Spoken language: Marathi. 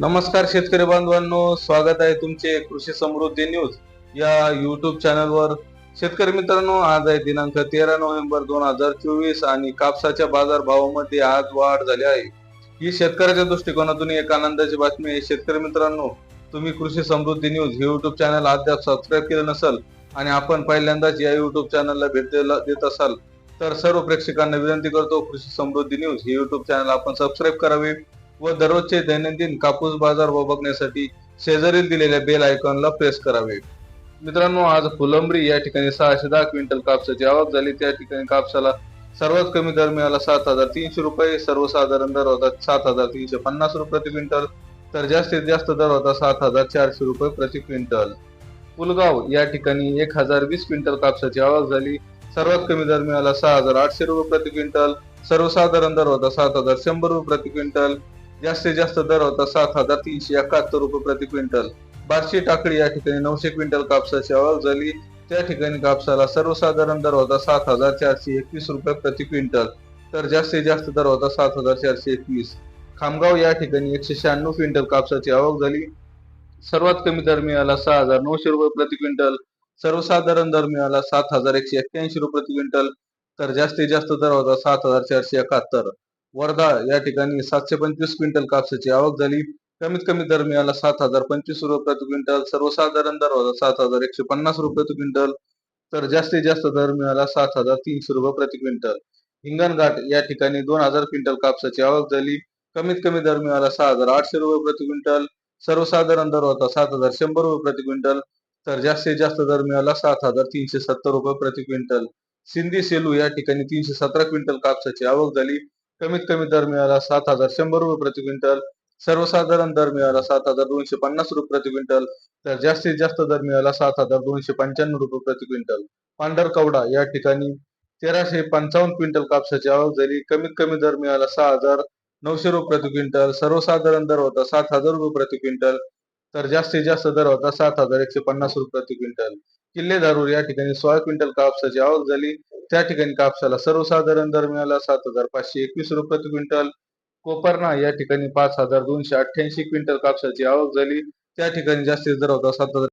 नमस्कार शेतकरी बांधवांनो स्वागत आहे तुमचे कृषी समृद्धी न्यूज या युट्यूब चॅनलवर शेतकरी मित्रांनो आज आहे दिनांक तेरा नोव्हेंबर दोन हजार चोवीस आणि कापसाच्या बाजार भावामध्ये आज वाढ झाली आहे. ही शेतकऱ्याच्या दृष्टिकोनातून एक आनंदाची बातमी आहे. शेतकरी मित्रांनो तुम्ही कृषी समृद्धी न्यूज हे युट्यूब चॅनल अद्याप सबस्क्राईब केलं नसेल आणि आपण पहिल्यांदाच या युट्यूब चॅनलला भेट देत असाल तर सर्व प्रेक्षकांना विनंती करतो कृषी समृद्धी न्यूज हे युट्यूब चॅनल आपण सबस्क्राईब करावे. व दररोजचे दैनंदिन कापूस बाजार व बघण्यासाठी शेजारील दिलेल्या बेल आयकॉनला प्रेस करावे. मित्रांनो आज फुलंब्री या ठिकाणी सहाशे दहा क्विंटल कापसाची आवक झाली. त्या ठिकाणी कापसाला सर्वात कमी दर मिळाला सात हजार तीनशे रुपये सर्वसाधारण दर होता सात हजार तीनशे पन्नास रुपये प्रति क्विंटल तर जास्तीत जास्त दर होता सात हजार चारशे रुपये प्रति क्विंटल. पुलगाव या ठिकाणी एक हजार वीस क्विंटल कापसाची आवक झाली. सर्वात कमी दर मिळाला सहा हजार आठशे रुपये प्रति क्विंटल सर्वसाधारण दर होता सात हजार शंभर रुपये प्रति क्विंटल जास्तीत जास्त दर होता सात हजार तीनशे एकाहत्तर रुपये प्रति क्विंटल. बार्शी टाकळी या ठिकाणी नऊशे क्विंटल कापसाची आवक झाली. त्या ठिकाणी कापसाला सर्वसाधारण दर होता सात हजार चारशे एकवीस रुपये प्रति क्विंटल. तर जास्तीत जास्त दर होता सात हजार चारशे एकवीस. खामगाव या ठिकाणी एकशे शहाण्णव क्विंटल कापसाची आवक झाली. सर्वात कमी दर मिळाला सहा हजार नऊशे रुपये प्रति क्विंटल. सर्वसाधारण दर मिळाला सात हजार एकशे एक्क्याऐंशी रुपये प्रति क्विंटल. तर जास्तीत जास्त दर होता सात हजार चारशे एकाहत्तर. वर्धा या ठिकाणी सातशे पंचवीस क्विंटल कापसाची आवक झाली. कमीत कमी दर मिळाला सात हजार पंचवीस रुपये प्रति क्विंटल सर्वसाधारण दर होता सात हजार एकशे पन्नास रुपये प्रति क्विंटल तर जास्तीत जास्त दर मिळाला सात हजार तीनशे रुपये प्रति क्विंटल. हिंगणघाट या ठिकाणी दोन हजार क्विंटल कापसाची आवक झाली. कमीत कमी दर मिळाला सहा हजार आठशे रुपये प्रति क्विंटल सर्वसाधारण दर होता सात हजार शंभर रुपये प्रति क्विंटल तर जास्तीत जास्त दर मिळाला सात हजार तीनशे सत्तर रुपये प्रति क्विंटल. सिंधी सेलू या ठिकाणी तीनशे सतरा क्विंटल कापसाची आवक झाली. कमीत कमी दर मिळाला सात हजार शंभर रुपये प्रति क्विंटल. सर्वसाधारण दर मिळाला सात हजार दोनशे पन्नास रुपये प्रति क्विंटल. तर जास्तीत जास्त दर मिळाला सात हजार दोनशे पंच्याण्णव रुपये प्रति क्विंटल. पांढरकवडा या ठिकाणी तेराशे पंचावन्न क्विंटल कापसाची आवक झाली. कमीत कमी दर मिळाला सहा हजार नऊशे रुपये प्रति क्विंटल. सर्वसाधारण दर होता सात हजार रुपये प्रति क्विंटल. तर जास्तीत जास्त दर होता सात हजार एकशे पन्नास रुपये प्रति क्विंटल. किल्ले धारूर या ठिकाणी सोळा क्विंटल कापसाची आवक झाली. त्या ठिकाणी कापसाला सर्वसाधारण दर मिळाला सात हजार पाचशे एकवीस रुपये प्रति क्विंटल. कोपरना या ठिकाणी पाच हजार दोनशे अठ्ठ्याऐंशी क्विंटल कापसाची आवक झाली. त्या ठिकाणी जास्तीत दर होता सात हजार